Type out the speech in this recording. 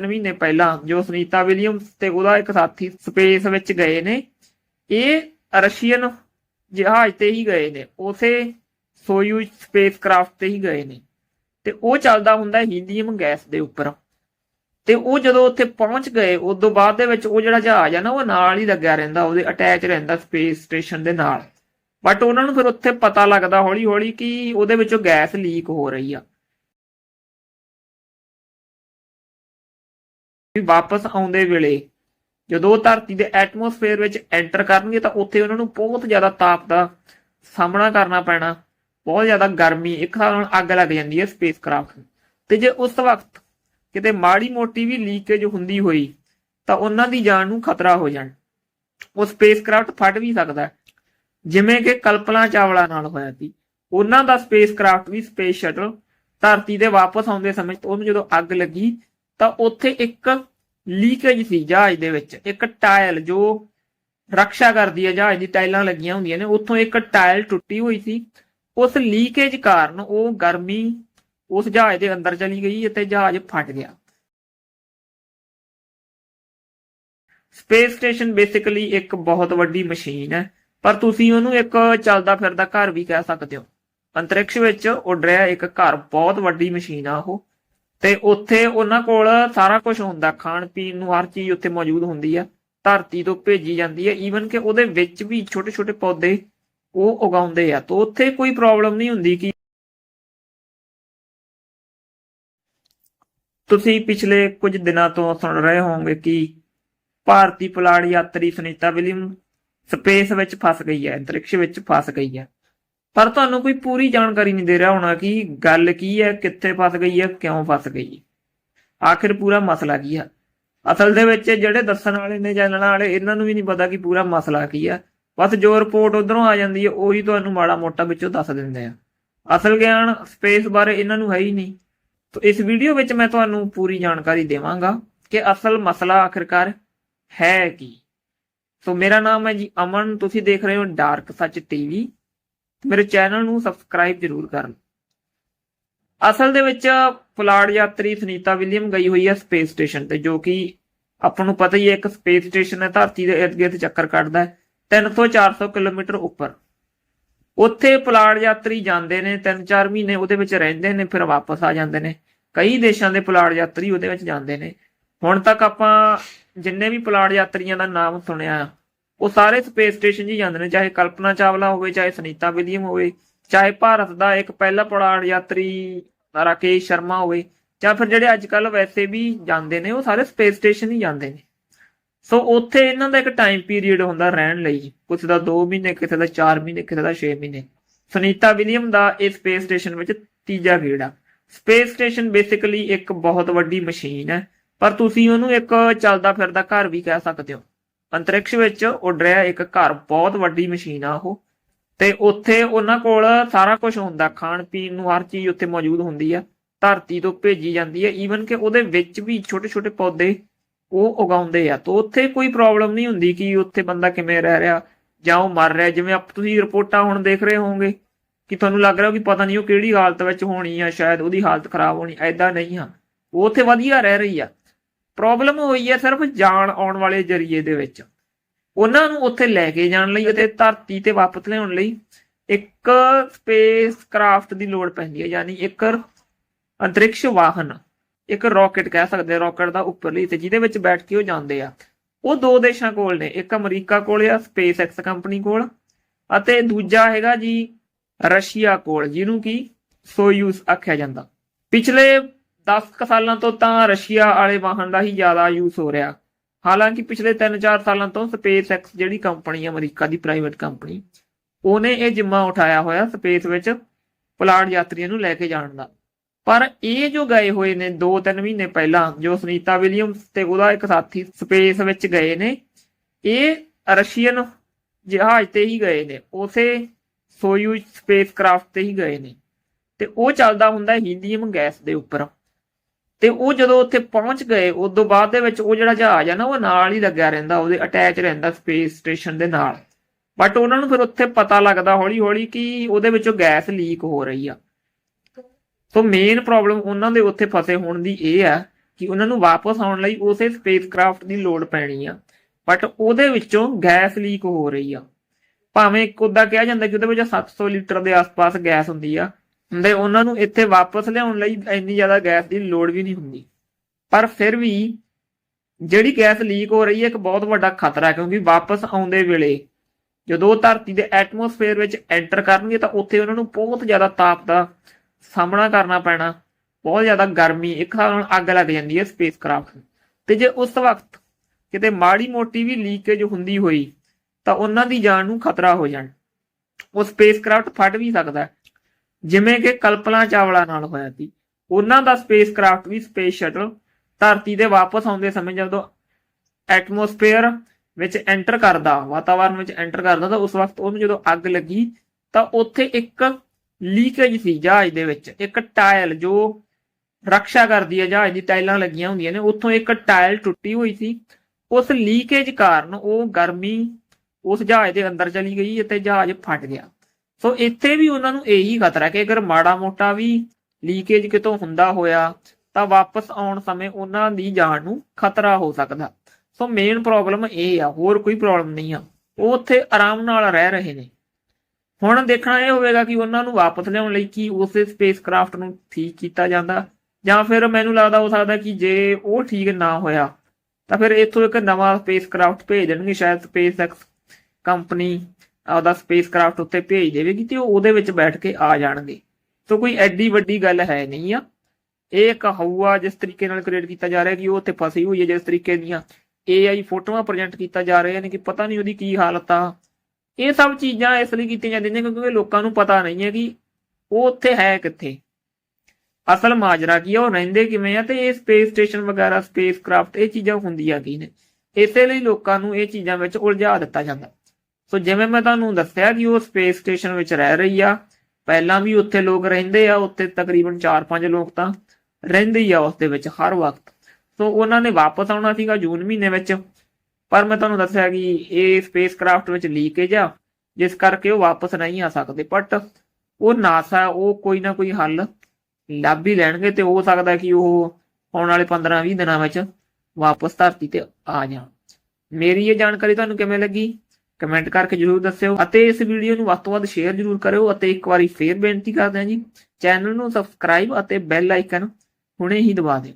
ਮਹੀਨੇ ਪਹਿਲਾਂ ਜੋ ਸੁਨੀਤਾ ਵਿਲੀਅਮਸ ਤੇ ਉਹਦਾ ਇੱਕ ਸਾਥੀ ਸਪੇਸ ਵਿੱਚ ਗਏ ਨੇ, ਇਹ ਰਸ਼ੀਅਨ ਜਹਾਜ਼ ਤੇ ਹੀ ਗਏ ਨੇ, ਉਸੇ ਸੋਯੂਜ਼ ਸਪੇਸਕ੍ਰਾਫਟ ਤੇ ਹੀ ਗਏ ਨੇ। ਤੇ ਉਹ ਚੱਲਦਾ ਹੁੰਦਾ ਹੀਲੀਅਮ ਗੈਸ ਦੇ ਉੱਪਰ। ਤੇ ਉਹ ਜਦੋਂ ਉੱਥੇ ਪਹੁੰਚ ਗਏ, ਉਸ ਤੋਂ ਬਾਅਦ ਦੇ ਵਿੱਚ ਉਹ ਜਿਹੜਾ ਜਹਾਜ਼ ਆ ਨਾ, ਉਹ ਨਾਲ ਹੀ ਲੱਗਿਆ ਰਹਿੰਦਾ, ਉਹਦੇ ਅਟੈਚ ਰਹਿੰਦਾ ਸਪੇਸ ਸਟੇਸ਼ਨ ਦੇ ਨਾਲ। ਬਟ ਉਹਨਾਂ ਨੂੰ ਫਿਰ ਉੱਥੇ ਪਤਾ ਲੱਗਦਾ ਹੌਲੀ ਹੌਲੀ ਕਿ ਉਹਦੇ ਵਿੱਚੋਂ ਗੈਸ ਲੀਕ ਹੋ ਰਹੀ ਆ। ਵੀ ਵਾਪਸ ਆਉਂਦੇ ਵੇਲੇ ਜਦੋਂ ਉਹ ਧਰਤੀ ਦੇ ਐਟਮੋਸਫੇਅਰ ਵਿੱਚ ਐਂਟਰ ਕਰਨਗੇ ਤਾਂ ਉੱਥੇ ਉਹਨਾਂ ਨੂੰ ਬਹੁਤ ਜ਼ਿਆਦਾ ਤਾਪ ਦਾ ਸਾਹਮਣਾ ਕਰਨਾ ਪੈਣਾ, ਬਹੁਤ ਜ਼ਿਆਦਾ ਗਰਮੀ, ਇੱਕ ਹਿਸਾਬ ਨਾਲ ਅੱਗ ਲੱਗ ਜਾਂਦੀ ਹੈ ਸਪੇਸਕ੍ਰਾਫਟ ਨੂੰ। ਤੇ ਜੇ ਉਸ ਵਕਤ ਕਿਤੇ ਮਾੜੀ ਮੋਟੀ ਵੀ ਲੀਕੇਜ ਹੁੰਦੀ ਹੋਈ ਤਾਂ ਉਹਨਾਂ ਦੀ ਜਾਨ ਨੂੰ ਖਤਰਾ ਹੋ ਜਾਣ। ਉਹ ਸਪੇਸ ਕਰਾਫਟ ਫਟ ਵੀ ਸਕਦਾ ਜਿਵੇਂ ਕਿ ਕਲਪਨਾ ਚਾਵਲਾ ਨਾਲ ਹੋਇਆ ਸੀ। ਉਹਨਾਂ ਦਾ ਸਪੇਸ ਕਰਾਫਟ ਵੀ ਸਪੇਸ ਸ਼ਟਲ ਧਰਤੀ ਦੇ ਵਾਪਸ ਆਉਂਦੇ ਸਮੇਂ ਉਹਨੂੰ ਜਦੋਂ ਅੱਗ ਲੱਗੀ ਤਾਂ ਉੱਥੇ ਇੱਕ ਲੀਕੇਜ ਸੀ ਜਹਾਜ਼ ਦੇ ਵਿੱਚ, ਇੱਕ ਟਾਇਲ ਜੋ ਰੱਖਿਆ ਕਰਦੀ ਹੈ ਜਹਾਜ਼ ਦੀ ਟਾਇਲਾਂ ਲੱਗੀਆਂ ਹੁੰਦੀਆਂ ਨੇ, ਉੱਥੋਂ ਇੱਕ ਟਾਇਲ ਟੁੱਟੀ ਹੋਈ ਸੀ। ਉਸ ਲੀਕੇਜ ਕਾਰਨ ਉਹ ਗਰਮੀ ਉਸ ਜਹਾਜ਼ ਦੇ ਅੰਦਰ ਚਲੀ ਗਈ ਅਤੇ ਜਹਾਜ਼ ਫਟ ਗਿਆ। ਸਪੇਸ ਸਟੇਸ਼ਨ ਬੇਸਿਕਲੀ ਇੱਕ ਬਹੁਤ ਵੱਡੀ ਮਸ਼ੀਨ ਹੈ, ਪਰ ਤੁਸੀਂ ਉਹਨੂੰ ਇੱਕ ਚੱਲਦਾ ਫਿਰਦਾ ਘਰ ਵੀ ਕਹਿ ਸਕਦੇ ਹੋ। ਅੰਤਰਿਕਸ਼ ਵਿੱਚ ਉੱਡ ਰਿਹਾ ਇੱਕ ਘਰ, ਬਹੁਤ ਵੱਡੀ ਮਸ਼ੀਨ ਆ ਉਹ। ਤੇ ਉੱਥੇ ਉਹਨਾਂ ਕੋਲ ਸਾਰਾ ਕੁਝ ਹੁੰਦਾ, ਖਾਣ ਪੀਣ ਨੂੰ ਹਰ ਚੀਜ਼ ਉੱਥੇ ਮੌਜੂਦ ਹੁੰਦੀ ਆ, ਧਰਤੀ ਤੋਂ ਭੇਜੀ ਜਾਂਦੀ ਹੈ ਈਵਨ ਕਿ ਉਹਦੇ ਵਿੱਚ ਵੀ ਛੋਟੇ ਛੋਟੇ ਪੌਦੇ ਉਹ ਉਗਾਉਂਦੇ ਆ, ਤਾਂ ਉੱਥੇ ਕੋਈ ਪ੍ਰੋਬਲਮ ਨਹੀਂ ਹੁੰਦੀ ਕਿ ਤੁਸੀਂ ਪਿਛਲੇ ਕੁਝ ਦਿਨਾਂ ਤੋਂ ਸੁਣ ਰਹੇ ਹੋਵੋਗੇ ਕਿ ਭਾਰਤੀ ਪੁਲਾੜ ਯਾਤਰੀ ਸੁਨੀਤਾ ਵਿਲੀਅਮ ਸਪੇਸ ਵਿੱਚ ਫਸ ਗਈ ਹੈ, ਅੰਤਰਿਕਸ਼ ਵਿੱਚ ਫਸ ਗਈ ਹੈ। ਪਰ ਤੁਹਾਨੂੰ ਕੋਈ ਪੂਰੀ ਜਾਣਕਾਰੀ ਨਹੀਂ ਦੇ ਰਿਹਾ ਹੋਣਾ ਕਿ ਗੱਲ ਕੀ ਹੈ, ਕਿੱਥੇ ਫਸ ਗਈ ਹੈ, ਕਿਉਂ ਫਸ ਗਈ ਆਖਿਰ ਪੂਰਾ ਮਸਲਾ ਕੀ ਹੈ? ਅਸਲ ਦੇ ਵਿੱਚ ਜਿਹੜੇ ਦੱਸਣ ਵਾਲੇ ਨੇ, ਜਾਣਨ ਵਾਲੇ, ਇਹਨਾਂ ਨੂੰ ਵੀ ਨਹੀਂ ਪਤਾ ਕਿ ਪੂਰਾ ਮਸਲਾ ਕੀ ਹੈ। ਬਸ ਜੋ ਰਿਪੋਰਟ ਉਧਰੋਂ ਆ ਜਾਂਦੀ ਹੈ, ਉਹੀ ਤੁਹਾਨੂੰ ਮਾੜਾ ਮੋਟਾ ਵਿੱਚੋਂ ਦੱਸ ਦਿੰਦੇ ਆ। ਅਸਲ ਗਿਆਨ ਸਪੇਸ ਬਾਰੇ ਇਹਨਾਂ ਨੂੰ ਹੈ ਹੀ ਨਹੀਂ। ਤਾਂ ਇਸ ਵੀਡੀਓ ਵਿੱਚ ਮੈਂ ਤੁਹਾਨੂੰ ਪੂਰੀ ਜਾਣਕਾਰੀ ਦੇਵਾਂਗਾ ਕਿ ਅਸਲ ਮਸਲਾ ਆਖਿਰਕਾਰ ਹੈ ਕੀ। ਸੋ ਮੇਰਾ ਨਾਮ ਹੈ ਜੀ ਅਮਨ, ਤੁਸੀਂ ਦੇਖ ਰਹੇ ਹੋ ਡਾਰਕ ਸੱਚ ਟੀਵੀ। ਮੇਰੇ ਚੈਨਲ ਨੂੰ ਸਬਸਕ੍ਰਾਈਬ ਜ਼ਰੂਰ ਕਰਨ। ਅਸਲ ਦੇ ਵਿੱਚ ਪੁਲਾੜ ਯਾਤਰੀ ਸੁਨੀਤਾ ਵਿਲੀਅਮ ਗਈ ਹੋਈ ਹੈ ਸਪੇਸ ਸਟੇਸ਼ਨ ਤੇ, ਜੋ ਕਿ ਆਪਾਂ ਨੂੰ ਪਤਾ ਹੀ ਹੈ ਇੱਕ ਸਪੇਸ ਸਟੇਸ਼ਨ ਹੈ, ਧਰਤੀ ਦੇ ਇਰਦ-ਗਿਰਦ ਚੱਕਰ ਕੱਟਦਾ ਹੈ 300-400 ਕਿਲੋਮੀਟਰ ਉੱਪਰ। ਉੱਥੇ ਪੁਲਾੜ ਯਾਤਰੀ ਜਾਂਦੇ ਨੇ 3-4 ਮਹੀਨੇ ਉਹਦੇ ਵਿੱਚ ਰਹਿੰਦੇ ਨੇ, ਫਿਰ ਵਾਪਸ ਆ ਜਾਂਦੇ ਨੇ। ਕਈ ਦੇਸ਼ਾਂ ਦੇ ਪੁਲਾੜ ਯਾਤਰੀ ਉਹਦੇ ਵਿੱਚ ਜਾਂਦੇ ਨੇ। ਹੁਣ ਤੱਕ ਆਪਾਂ ਜਿੰਨੇ ਵੀ ਪੁਲਾੜ ਯਾਤਰੀਆਂ ਦਾ ਨਾਮ ਸੁਣਿਆ ਉਹ ਸਾਰੇ ਸਪੇਸ ਸਟੇਸ਼ਨ 'ਚ ਹੀ ਜਾਂਦੇ ਨੇ, ਚਾਹੇ ਕਲਪਨਾ ਚਾਵਲਾ ਹੋਵੇ, ਚਾਹੇ ਸੁਨੀਤਾ ਵਿਲੀਅਮ ਹੋਵੇ, ਚਾਹੇ ਭਾਰਤ ਦਾ ਇੱਕ ਪਹਿਲਾ ਪੁਲਾੜ ਯਾਤਰੀ ਰਾਕੇਸ਼ ਸ਼ਰਮਾ ਹੋਵੇ, ਜਾਂ ਫਿਰ ਜਿਹੜੇ ਅੱਜ ਕੱਲ ਵੈਸੇ ਵੀ ਜਾਂਦੇ ਨੇ, ਉਹ ਸਾਰੇ ਸਪੇਸ ਸਟੇਸ਼ਨ ਹੀ ਜਾਂਦੇ ਨੇ। ਸੋ ਉੱਥੇ ਇਹਨਾਂ ਦਾ ਇੱਕ ਟਾਈਮ ਪੀਰੀਅਡ ਹੁੰਦਾ ਰਹਿਣ ਲਈ ਕੁਝ ਦਾ 2 ਮਹੀਨੇ, ਕਿਸੇ ਦਾ 4 ਮਹੀਨੇ, ਕਿਸੇ ਦਾ 6 ਮਹੀਨੇ। ਸੁਨੀਤਾ ਵਿਲੀਅਮ ਦਾ ਇਹ ਸਪੇਸ ਸਟੇਸ਼ਨ ਵਿੱਚ ਤੀਜਾ ਗੇੜਾ। ਸਪੇਸ ਸਟੇਸ਼ਨ ਬੇਸਿਕਲੀ ਇੱਕ ਬਹੁਤ ਵੱਡੀ ਮਸ਼ੀਨ ਹੈ, ਪਰ ਤੁਸੀਂ ਉਹਨੂੰ ਇੱਕ ਚੱਲਦਾ ਫਿਰਦਾ ਘਰ ਵੀ ਕਹਿ ਸਕਦੇ ਹੋ। ਅੰਤਰਿਕਸ਼ ਵਿੱਚ ਉੱਡ ਰਿਹਾ ਇੱਕ ਘਰ, ਬਹੁਤ ਵੱਡੀ ਮਸ਼ੀਨ ਆ ਉਹ। ਤੇ ਉੱਥੇ ਉਹਨਾਂ ਕੋਲ ਸਾਰਾ ਕੁਝ ਹੁੰਦਾ, ਖਾਣ ਪੀਣ ਨੂੰ ਹਰ ਚੀਜ਼ ਉੱਥੇ ਮੌਜੂਦ ਹੁੰਦੀ ਆ, ਧਰਤੀ ਤੋਂ ਭੇਜੀ ਜਾਂਦੀ ਹੈ ਈਵਨ ਕਿ ਉਹਦੇ ਵਿੱਚ ਵੀ ਛੋਟੇ ਛੋਟੇ ਪੌਦੇ ਉਹ ਉਗਾਉਂਦੇ ਆ। ਤਾਂ ਉੱਥੇ ਕੋਈ ਪ੍ਰੋਬਲਮ ਨਹੀਂ ਹੁੰਦੀ ਕਿ ਉੱਥੇ ਬੰਦਾ ਕਿਵੇਂ ਰਹਿ ਰਿਹਾ, ਜਾਂ ਉਹ ਮਰ ਰਿਹਾ। ਜਿਵੇਂ ਆਪ ਤੁਸੀਂ ਰਿਪੋਰਟਾਂ ਹੁਣ ਦੇਖ ਰਹੇ ਹੋਵੋਗੇ ਕਿ ਤੁਹਾਨੂੰ ਲੱਗ ਰਿਹਾ ਕਿ ਪਤਾ ਨਹੀਂ ਉਹ ਕਿਹੜੀ ਹਾਲਤ ਵਿੱਚ ਹੋਣੀ ਆ, ਸ਼ਾਇਦ ਉਹਦੀ ਹਾਲਤ ਖਰਾਬ ਹੋਣੀ ਐਦਾਂ ਨਹੀਂ ਆ। ਉਹ ਉੱਥੇ ਵਧੀਆ ਰਹਿ ਰਹੀ ਆ। ਪ੍ਰੋਬਲਮ ਹੋਈ ਹੈ ਸਿਰਫ ਜਾਣ ਆਉਣ ਵਾਲੇ ਜਰੀਏ ਦੇ ਵਿੱਚ। ਉਹਨਾਂ ਨੂੰ ਉੱਥੇ ਲੈ ਕੇ ਜਾਣ ਲਈ ਅਤੇ ਧਰਤੀ ਤੇ ਵਾਪਸ ਲਿਆਉਣ ਲਈ ਇੱਕ ਸਪੇਸ ਕਰਾਫਟ ਦੀ ਲੋੜ ਪੈਂਦੀ ਹੈ, ਯਾਨੀ ਇੱਕ ਅੰਤਰਿਕਸ਼ ਵਾਹਨ, ਇੱਕ ਰਾਕਟ ਕਹਿ ਸਕਦੇ ਆ ਰਾਕਟ ਦਾ ਉੱਪਰਲੀ ਤੇ ਜਿਹਦੇ ਵਿੱਚ ਬੈਠ ਕੇ ਉਹ ਜਾਂਦੇ ਆ। ਉਹ ਦੋ ਦੇਸ਼ਾਂ ਕੋਲ ਨੇ, ਇੱਕ ਅਮਰੀਕਾ ਕੋਲ ਆ ਸਪੇਸ ਐਕਸ ਕੰਪਨੀ ਕੋਲ, ਅਤੇ ਦੂਜਾ ਹੈਗਾ ਜੀ ਰਸ਼ੀਆ ਕੋਲ, ਜਿਹਨੂੰ ਕਿ ਸੋਯੂਸ ਆਖਿਆ ਜਾਂਦਾ। ਪਿਛਲੇ 10 ਸਾਲਾਂ ਤੋਂ ਤਾਂ ਰਸ਼ੀਆ ਵਾਲੇ ਵਾਹਨ ਦਾ ਹੀ ਜ਼ਿਆਦਾ ਯੂਜ਼ ਹੋ ਰਿਹਾ। ਹਾਲਾਂਕਿ ਪਿਛਲੇ 3-4 ਸਾਲਾਂ ਤੋਂ ਸਪੇਸ ਐਕਸ ਜਿਹੜੀ ਕੰਪਨੀ ਹੈ ਅਮਰੀਕਾ ਦੀ ਪ੍ਰਾਈਵੇਟ ਕੰਪਨੀ, ਉਹਨੇ ਇਹ ਜਿੰਮਾ ਉਠਾਇਆ ਹੋਇਆ ਸਪੇਸ ਵਿੱਚ ਪੁਲਾੜ ਯਾਤਰੀਆਂ ਨੂੰ ਲੈ ਕੇ ਜਾਣ ਦਾ। ਪਰ ਇਹ ਜੋ ਗਏ ਹੋਏ ਨੇ 2-3 ਮਹੀਨੇ ਪਹਿਲਾਂ, ਜੋ ਸੁਨੀਤਾ ਵਿਲੀਅਮਸ ਤੇ ਉਹਦਾ ਇੱਕ ਸਾਥੀ ਸਪੇਸ ਵਿੱਚ ਗਏ ਨੇ, ਇਹ ਰਸ਼ੀਅਨ ਜਹਾਜ਼ ਤੇ ਹੀ ਗਏ ਨੇ। ਉਸੇ ਸੋਯੂਜ਼ ਸਪੇਸਕ੍ਰਾਫਟ ਤੇ ਹੀ ਗਏ ਨੇ। ਤੇ ਉਹ ਚੱਲਦਾ ਹੁੰਦਾ ਹੀਲੀਅਮ ਗੈਸ ਦੇ ਉੱਪਰ। ਤੇ ਉਹ ਜਦੋਂ ਉੱਥੇ ਪਹੁੰਚ ਗਏ, ਉਸ ਤੋਂ ਬਾਅਦ ਦੇ ਵਿੱਚ ਉਹ ਜਿਹੜਾ ਜਹਾਜ਼ ਆ ਨਾ, ਉਹ ਨਾਲ ਹੀ ਲੱਗਿਆ ਰਹਿੰਦਾ, ਉਹਦੇ ਅਟੈਚ ਰਹਿੰਦਾ ਸਪੇਸ ਸਟੇਸ਼ਨ ਦੇ ਨਾਲ। ਬਟ ਉਹਨਾਂ ਨੂੰ ਫਿਰ ਉੱਥੇ ਪਤਾ ਲੱਗਦਾ ਹੌਲੀ ਹੌਲੀ ਕਿ ਉਹਦੇ ਵਿੱਚੋਂ ਗੈਸ ਲੀਕ ਹੋ ਰਹੀ ਆ। ਸੋ ਮੇਨ ਪ੍ਰੋਬਲਮ ਉਹਨਾਂ ਦੇ ਉੱਥੇ ਫਸੇ ਹੋਣ ਦੀ ਇਹ ਆ ਕਿ ਉਹਨਾਂ ਨੂੰ ਵਾਪਸ ਆਉਣ ਲਈ ਉਸੇ ਸਪੇਸਕ੍ਰਾਫਟ ਦੀ ਲੋੜ ਪੈਣੀ ਆ। ਬਟ ਉਹਦੇ ਵਿੱਚੋਂ ਗੈਸ ਲੀਕ ਹੋ ਰਹੀ ਆ। ਭਾਵੇਂ ਇੱਕ ਉਦਾਂ ਕਿਹਾ ਜਾਂਦਾ ਕਿ ਉਹਦੇ ਵਿੱਚ 700 ਲੀਟਰ ਦੇ ਆਸ-ਪਾਸ ਗੈਸ ਹੁੰਦੀ ਆ ਹੁੰਦੇ, ਉਹਨਾਂ ਨੂੰ ਇੱਥੇ ਵਾਪਸ ਲਿਆਉਣ ਲਈ ਇੰਨੀ ਜ਼ਿਆਦਾ ਗੈਸ ਦੀ ਲੋੜ ਵੀ ਨਹੀਂ ਹੁੰਦੀ। ਪਰ ਫਿਰ ਵੀ ਜਿਹੜੀ ਗੈਸ ਲੀਕ ਹੋ ਰਹੀ ਹੈ, ਇੱਕ ਬਹੁਤ ਵੱਡਾ ਖਤਰਾ ਹੈ, ਕਿਉਂਕਿ ਵਾਪਸ ਆਉਂਦੇ ਵੇਲੇ ਜਦੋਂ ਉਹ ਧਰਤੀ ਦੇ ਐਟਮੋਸਫੇਅਰ ਵਿੱਚ ਐਂਟਰ ਕਰਨਗੇ, ਤਾਂ ਉੱਥੇ ਉਹਨਾਂ ਨੂੰ ਬਹੁਤ ਜ਼ਿਆਦਾ ਤਾਪ ਦਾ ਸਾਹਮਣਾ ਕਰਨਾ ਪੈਣਾ, ਬਹੁਤ ਜ਼ਿਆਦਾ ਗਰਮੀ, ਇੱਕ ਹਿਸਾਬ ਨਾਲ ਅੱਗ ਲੱਗ ਜਾਂਦੀ ਹੈ ਸਪੇਸ ਕਰਾਫਟ ਤੇ ਜੇ ਉਸ ਵਕਤ ਕਿਤੇ ਮਾੜੀ ਮੋਟੀ ਵੀ ਲੀਕੇਜ ਹੁੰਦੀ ਹੋਈ, ਤਾਂ ਉਹਨਾਂ ਦੀ ਜਾਨ ਨੂੰ ਖਤਰਾ ਹੋ ਜਾਣ। ਉਹ ਸਪੇਸ ਕਰਾਫਟ ਫਟ ਵੀ ਸਕਦਾ ਜਿਵੇਂ ਕਿ ਕਲਪਨਾ ਚਾਵਲਾ ਨਾਲ ਹੋਇਆ ਸੀ। ਉਹਨਾਂ ਦਾ ਸਪੇਸਕ੍ਰਾਫਟ ਵੀ ਸਪੇਸ ਸ਼ਟਲ ਧਰਤੀ ਦੇ ਵਾਪਸ ਆਉਂਦੇ ਸਮੇਂ ਜਦੋਂ ਐਟਮੋਸਫੇਅਰ ਵਿੱਚ ਐਂਟਰ ਕਰਦਾ ਵਾਤਾਵਰਣ ਵਿੱਚ ਐਂਟਰ ਕਰਦਾ, ਤਾਂ ਉਸ ਵਕਤ ਉਹਨੂੰ ਜਦੋਂ ਅੱਗ ਲੱਗੀ, ਤਾਂ ਉੱਥੇ ਇੱਕ ਲੀਕੇਜ ਸੀ ਜਹਾਜ਼ ਦੇ ਵਿੱਚ। ਇੱਕ ਟਾਇਲ ਜੋ ਰੱਖਿਆ ਕਰਦੀ ਹੈ ਜਹਾਜ਼ ਦੀ ਟਾਇਲਾਂ ਲੱਗੀਆਂ ਹੁੰਦੀਆਂ ਨੇ, ਉੱਥੋਂ ਇੱਕ ਟਾਇਲ ਟੁੱਟੀ ਹੋਈ ਸੀ। ਉਸ ਲੀਕੇਜ ਕਾਰਨ ਉਹ ਗਰਮੀ ਉਸ ਜਹਾਜ਼ ਦੇ ਅੰਦਰ ਚਲੀ ਗਈ ਅਤੇ ਜਹਾਜ਼ ਫਟ ਗਿਆ। ਸੋ ਇੱਥੇ ਵੀ ਉਹਨਾਂ ਨੂੰ ਇਹੀ ਖਤਰਾ ਕਿ ਅਗਰ ਮਾੜਾ ਮੋਟਾ ਵੀ ਲੀਕੇਜ ਕਿਤੋਂ ਹੁੰਦਾ ਹੋਇਆ, ਤਾਂ ਵਾਪਸ ਆਉਣ ਸਮੇਂ ਉਹਨਾਂ ਦੀ ਜਾਨ ਨੂੰ ਖਤਰਾ ਹੋ ਸਕਦਾ। ਸੋ ਮੇਨ ਪ੍ਰੋਬਲਮ ਇਹ ਆ, ਹੋਰ ਕੋਈ ਪ੍ਰੋਬਲਮ ਨਹੀਂ ਆ। ਉਹ ਉੱਥੇ ਆਰਾਮ ਨਾਲ ਰਹਿ ਰਹੇ ਨੇ। ਹੁਣ ਦੇਖਣਾ ਇਹ ਹੋਵੇਗਾ ਕਿ ਉਹਨਾਂ ਨੂੰ ਵਾਪਸ ਲਿਆਉਣ ਲਈ ਕੀ ਉਸੇ ਸਪੇਸਕ੍ਰਾਫਟ ਨੂੰ ਠੀਕ ਕੀਤਾ ਜਾਂਦਾ, ਜਾਂ ਫਿਰ ਮੈਨੂੰ ਲੱਗਦਾ ਹੋ ਸਕਦਾ ਕਿ ਜੇ ਉਹ ਠੀਕ ਨਾ ਹੋਇਆ, ਤਾਂ ਫਿਰ ਇੱਥੋਂ ਇੱਕ ਨਵਾਂ ਸਪੇਸਕ੍ਰਾਫਟ ਭੇਜ ਦੇਣਗੇ, ਸ਼ਾਇਦ SpaceX ਕੰਪਨੀ ਆਪਦਾ ਸਪੇਸ ਸਪੇਸਕ੍ਰਾਫਟ ਉੱਤੇ ਭੇਜ ਦੇਵੇਗੀ ਤੇ ਉਹ ਉਹਦੇ ਵਿੱਚ ਬੈਠ ਕੇ ਆ ਜਾਣਗੇ। ਸੋ ਕੋਈ ਐਡੀ ਵੱਡੀ ਗੱਲ ਹੈ ਨਹੀਂ ਆ। ਇਹ ਇੱਕ ਹਊਆ ਜਿਸ ਤਰੀਕੇ ਨਾਲ ਕ੍ਰੀਏਟ ਕੀਤਾ ਜਾ ਰਿਹਾ ਕਿ ਉਹ ਉੱਥੇ ਫਸੀ ਹੋਈ ਹੈ ਜਿਸ ਤਰੀਕੇ ਦੀਆਂ AI ਫੋਟੋਆਂ ਪ੍ਰੈਜ਼ੈਂਟ ਕੀਤਾ ਜਾ ਰਹੀਆਂ ਨੇ ਕਿ ਪਤਾ ਨਹੀਂ ਉਹਦੀ ਕੀ ਹਾਲਤ ਆ। ਇਹ ਸਭ ਚੀਜ਼ਾਂ ਇਸ ਲਈ ਕੀਤੀਆਂ ਜਾਂਦੀਆਂ ਨੇ ਕਿਉਂਕਿ ਲੋਕਾਂ ਨੂੰ ਪਤਾ ਨਹੀਂ ਹੈ ਕਿ ਉਹ ਉੱਥੇ ਹੈ ਕਿੱਥੇ। ਅਸਲ ਮਾਜਰਾ ਕੀ ਆ, ਉਹ ਰਹਿੰਦੇ ਕਿਵੇਂ ਆ ਤੇ ਇਹ ਸਪੇਸ ਸਟੇਸ਼ਨ ਵਗੈਰਾ ਸਪੇਸ ਕ੍ਰਾਫਟ ਇਹ ਚੀਜ਼ਾਂ ਹੁੰਦੀਆਂ ਕੀ ਨੇ। ਇਸੇ ਲਈ ਲੋਕਾਂ ਨੂੰ ਇਹ ਚੀਜ਼ਾਂ ਵਿੱਚ ਉਲਝਾ ਦਿੱਤਾ ਜਾਂਦਾ। ਸੋ ਜਿਵੇਂ ਮੈਂ ਤੁਹਾਨੂੰ ਦੱਸਿਆ ਕਿ ਉਹ ਸਪੇਸ ਸਟੇਸ਼ਨ ਵਿੱਚ ਰਹਿ ਰਹੀ ਆ, ਪਹਿਲਾਂ ਵੀ ਉੱਥੇ ਲੋਕ ਰਹਿੰਦੇ ਆ, ਉੱਥੇ ਤਕਰੀਬਨ 4-5 ਲੋਕ ਤਾਂ ਰਹਿੰਦੇ ਹੀ ਆ ਉਸ ਦੇ ਵਿੱਚ ਹਰ ਵਕਤ। ਸੋ ਉਹਨਾਂ ਨੇ ਵਾਪਸ ਆਉਣਾ ਸੀਗਾ ਜੂਨ ਮਹੀਨੇ ਵਿੱਚ, ਪਰ ਮੈਂ ਤੁਹਾਨੂੰ ਦੱਸਿਆ ਕਿ ਇਹ ਸਪੇਸਕ੍ਰਾਫਟ ਵਿੱਚ ਲੀਕੇਜ ਆ, ਜਿਸ ਕਰਕੇ ਉਹ ਵਾਪਸ ਨਹੀਂ ਆ ਸਕਦੇ। ਬਟ ਉਹ ਨਾਸਾ ਉਹ ਕੋਈ ਨਾ ਕੋਈ ਹੱਲ ਲੱਭ ਹੀ ਲੈਣਗੇ ਤੇ ਹੋ ਸਕਦਾ ਕਿ ਉਹ ਆਉਣ ਵਾਲੇ 15-20 ਦਿਨਾਂ ਵਿੱਚ ਵਾਪਸ ਧਰਤੀ ਤੇ ਆ ਜਾਣ। ਮੇਰੀ ਇਹ ਜਾਣਕਾਰੀ ਤੁਹਾਨੂੰ ਕਿਵੇਂ ਲੱਗੀ? ਕਮੈਂਟ ਕਰਕੇ ਜਰੂਰ ਦੱਸਿਓ ਅਤੇ ਇਸ ਵੀਡੀਓ ਨੂੰ ਵੱਧ ਤੋਂ ਵੱਧ ਸ਼ੇਅਰ ਜਰੂਰ ਕਰਿਓ ਅਤੇ ਇੱਕ ਵਾਰੀ ਫੇਰ ਬੇਨਤੀ ਕਰਦੇ ਹਾਂ ਜੀ, ਚੈਨਲ ਨੂੰ ਸਬਸਕ੍ਰਾਈਬ ਅਤੇ ਬੈਲ ਆਈਕਨ ਹੁਣੇ ਹੀ ਦਬਾ ਦਿਓ।